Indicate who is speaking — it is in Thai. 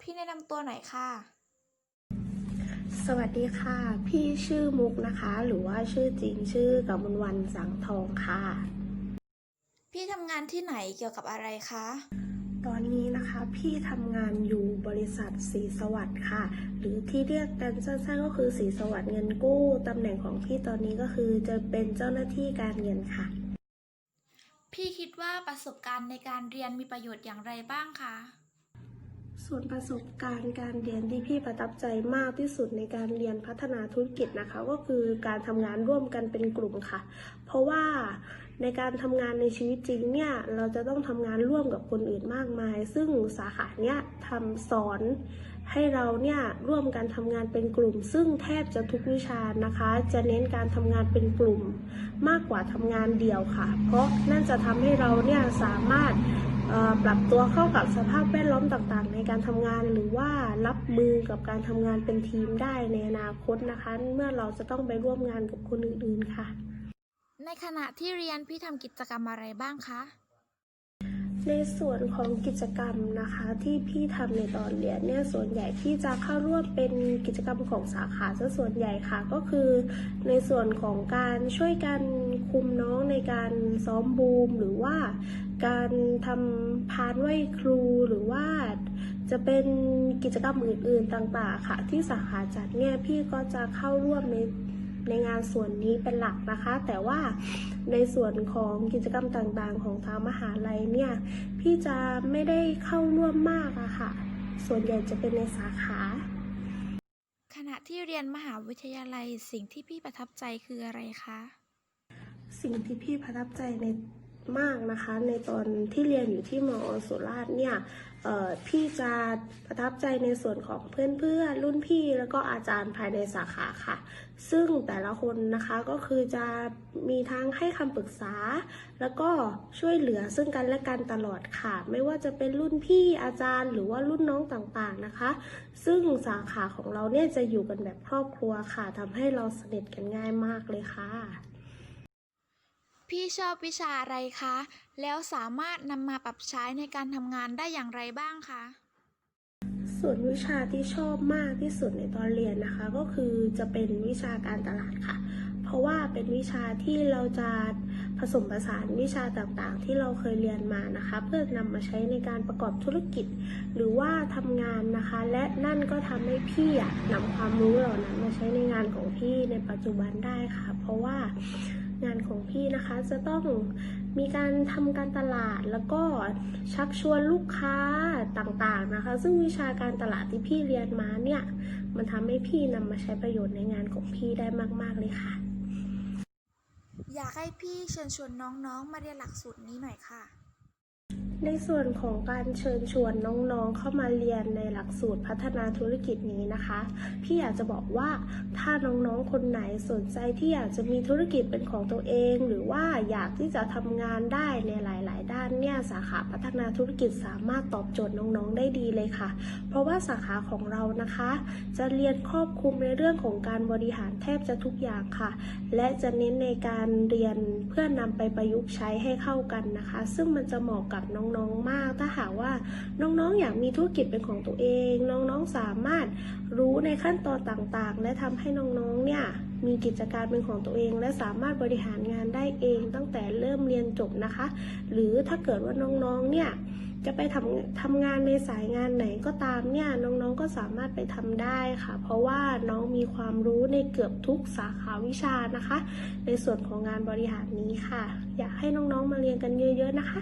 Speaker 1: พี่แนะนำตัวหน่อยค่ะ
Speaker 2: สวัสดีค่ะ พี่ชื่อมุกนะคะ หรือว่าชื่อจริงชื่อกมลวันสังทองค่ะ
Speaker 1: พี่ทำงานที่ไหนเกี่ยวกับอะไรคะ
Speaker 2: ตอนนี้นะคะพี่ทำงานอยู่บริษัทสีสวัสดิ์ค่ะ หรือที่เรียกกันสั้นๆก็คือสีสวัสดิ์เงินกู้ตำแหน่งของพี่ตอนนี้ก็คือจะเป็นเจ้าหน้าที่การเงินค่ะ
Speaker 1: พี่คิดว่าประสบการณ์ในการเรียนมีประโยชน์อย่างไรบ้างคะ
Speaker 2: ส่วนประสบการณ์การเรียนที่พี่ประทับใจมากที่สุดในการเรียนพัฒนาธุรกิจนะคะ ก็คือการทำงานร่วมกันเป็นกลุ่มค่ะ เพราะว่าในการทำงานในชีวิตจริงเนี่ยเราจะต้องทำงานร่วมกับคนอื่นมากมาย ซึ่งสาขาเนี้ยทำสอนให้เราเนี่ยร่วมกันทำงานเป็นกลุ่ม ซึ่งแทบจะทุกวิชานะคะ จะเน้นการทำงานเป็นกลุ่ม มากกว่าทำงานเดี่ยวค่ะ เพราะนั่นจะทำให้เราเนี่ยสามารถ ปรับตัวเข้ากับสภาพแวดล้อมต่างๆ ในการทำงานหรือว่ารับมือกับการทำงานเป็นทีมได้ในอนาคตนะคะ เมื่อเราจะต้องไปร่วมงานกับคนอื่นๆค่ะ
Speaker 1: ในขณะที่เรียนพี่ทำกิจกรรมอะไรบ้างคะ
Speaker 2: ในส่วนของกิจกรรมนะคะที่พี่ทำในตอนเรียนเนี่ยส่วนใหญ่พี่จะเข้าร่วมเป็นกิจกรรมของสาขาซะส่วนใหญ่ค่ะ ก็คือในส่วนของการช่วยกันคุมน้องในการซ้อมบูม หรือว่าการทำพานไหว้ครูหรือว่าจะเป็นกิจกรรมอื่นๆต่างๆค่ะ ที่สาขาจัดเนี่ยพี่ก็จะเข้าร่วมในในงานส่วนนี้เป็นหลักนะคะ แต่ว่า ในส่วนของกิจกรรมต่างๆ ของทางมหาลัยเนี่ยพี่จะไม่ได้เข้าร่วมมากอะค่ะ ส่วนใหญ่จะเป็นในสาขา
Speaker 1: ขณะที่เรียนมหาวิทยาลัยสิ่งที่พี่ประทับใจคืออะไรคะ
Speaker 2: สิ่งที่พี่ประทับใจใน มากนะคะ ในตอนที่เรียนอยู่ที่มอสุราษฎร์เนี่ยพี่จะประทับใจในส่วนของเพื่อนๆ รุ่นพี่แล้วก็อาจารย์ภายในสาขาค่ะ ซึ่งแต่ละคนนะคะก็คือจะมีทั้งให้คำปรึกษา แล้วก็ช่วยเหลือซึ่งกันและกันตลอดค่ะ ไม่ว่าจะเป็นรุ่นพี่อาจารย์หรือว่ารุ่นน้องต่างๆนะคะ ซึ่งสาขาของเราเนี่ยจะอยู่กันแบบครอบครัวค่ะทำให้เราสนิทกันง่ายมากเลยค่ะ
Speaker 1: พี่ชอบวิชาอะไรคะ แล้วสามารถนำมาปรับใช้ในการทำงานได้อย่างไรบ้างคะ
Speaker 2: ส่วนวิชาที่ชอบมากที่สุดในตอนเรียนนะคะ ก็คือจะเป็นวิชาการตลาดค่ะ เพราะว่าเป็นวิชาที่เราจะผสมผสานวิชาต่างๆ ที่เราเคยเรียนมานะคะ เพื่อนำมาใช้ในการประกอบธุรกิจ หรือว่าทำงานนะคะ และนั่นก็ทำให้พี่อะนำความรู้เหล่านั้นมาใช้ในงานของพี่ในปัจจุบันได้ค่ะ เพราะว่า งานของพี่นะคะจะต้องมีการทำการตลาดแล้วก็ชักชวนลูกค้าต่างๆนะคะ ซึ่งวิชาการตลาดที่พี่เรียนมาเนี่ย มันทำให้พี่นำมาใช้ประโยชน์ในงานของพี่ได้มาก ๆ เลยค่ะ
Speaker 1: อยากให้พี่เชิญชวนน้องๆมาเรียนหลักสูตรนี้หน่อยค่ะ
Speaker 2: ในส่วนของการเชิญชวนน้องๆเข้ามาเรียนในหลักสูตรพัฒนาธุรกิจนี้นะคะ พี่อยากจะบอกว่าถ้าน้องๆคนไหนสนใจที่อยากจะมีธุรกิจเป็นของตัวเอง หรือว่าอยากที่จะทำงานได้ในหลาย ๆ ด้านเนี่ยสาขาพัฒนาธุรกิจสามารถตอบโจทย์น้องๆได้ดีเลยค่ะ เพราะว่าสาขาของเรานะคะ จะเรียนครอบคลุมในเรื่องของการบริหารแทบจะทุกอย่างค่ะ และจะเน้นในการเรียนเพื่อนำไปประยุกต์ใช้ให้เข้ากันนะคะ ซึ่งมันจะเหมาะกับน้องๆมาก ถ้าหากว่าน้องๆอยากมีธุรกิจเป็นของตัวเอง น้องๆสามารถรู้ในขั้นตอนต่างๆ และทำให้น้องๆเนี่ยมีกิจการเป็นของตัวเอง และสามารถบริหารงานได้เองตั้งแต่เริ่มเรียนจบนะคะ หรือถ้าเกิดว่าน้องๆเนี่ยจะไปทำทำงานในสายงานไหนก็ตามเนี่ยน้องๆก็สามารถไปทำได้ค่ะ เพราะว่าน้องมีความรู้ในเกือบทุกสาขาวิชานะคะ ในส่วนของงานบริหารนี้ค่ะ อยากให้น้องๆมาเรียนกันเยอะๆนะคะ